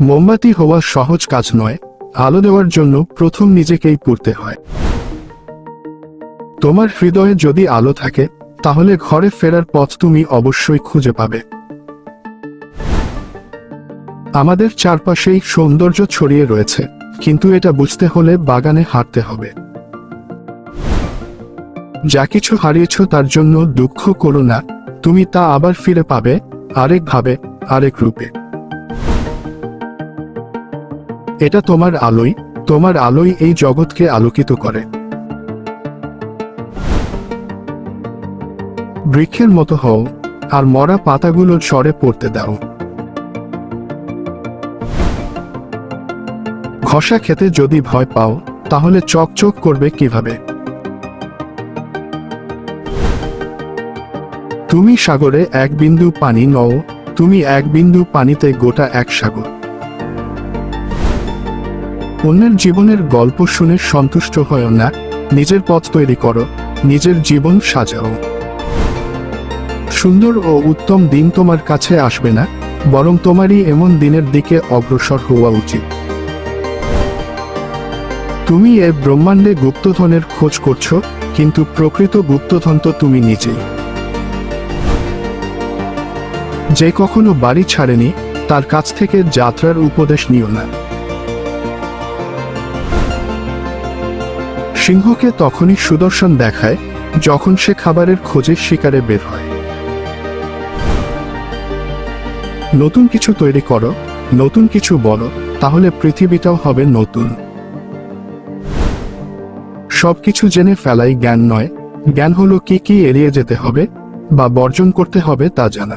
মোমবাতি হওয়া সহজ কাজ নয়, আলো দেওয়ার জন্য প্রথম নিজেকেই পড়তে হয়। তোমার হৃদয়ে যদি আলো থাকে, তাহলে ঘরে ফেরার পথ তুমি অবশ্যই খুঁজে পাবে। আমাদের চারপাশেই সৌন্দর্য ছড়িয়ে রয়েছে, কিন্তু এটা বুঝতে হলে বাগানে হাঁটতে হবে। যা কিছু হারিয়েছ তার জন্য দুঃখ করো না, তুমি তা আবার ফিরে পাবে, আরেক ভাবে, আরেক রূপে। এটা তোমার আলোই তোমার আলোই এই জগৎকে আলোকিত করে। বৃক্ষের মতো হও, আর মরা পাতাগুলো ঝড়ে পড়তে দাও। ঘষা খেতে যদি ভয় পাও, তাহলে চকচক করবে কীভাবে? তুমি সাগরে এক বিন্দু পানি নও, তুমি এক বিন্দু পানিতে গোটা এক সাগর। অন্যের জীবনের গল্প শুনে সন্তুষ্ট হয় না। নিজের পথ তৈরি করো, নিজের জীবন সাজাও। সুন্দর ও উত্তম দিন তোমার কাছে আসবে না, বরং তোমারই এমন দিনের দিকে অগ্রসর হওয়া উচিত। তুমি এ ব্রহ্মাণ্ডে গুপ্তধনের খোঁজ করছ, কিন্তু প্রকৃত গুপ্তধন তো তুমি নিজেই। যে কখনো বাড়ি ছাড়েনি, তার কাছ থেকে যাত্রার উপদেশ নিও না। সিংহকে তখনই সুদর্শন দেখায় যখন সে খাবারের খোঁজে শিকারে বের হয়। নতুন কিছু তৈরি করো, নতুন কিছু বলো, তাহলে পৃথিবীটাও হবে নতুন। সবকিছু জেনে ফেলাই জ্ঞান নয়, জ্ঞান হলো কি কি এড়িয়ে যেতে হবে বা বর্জন করতে হবে তা জানা।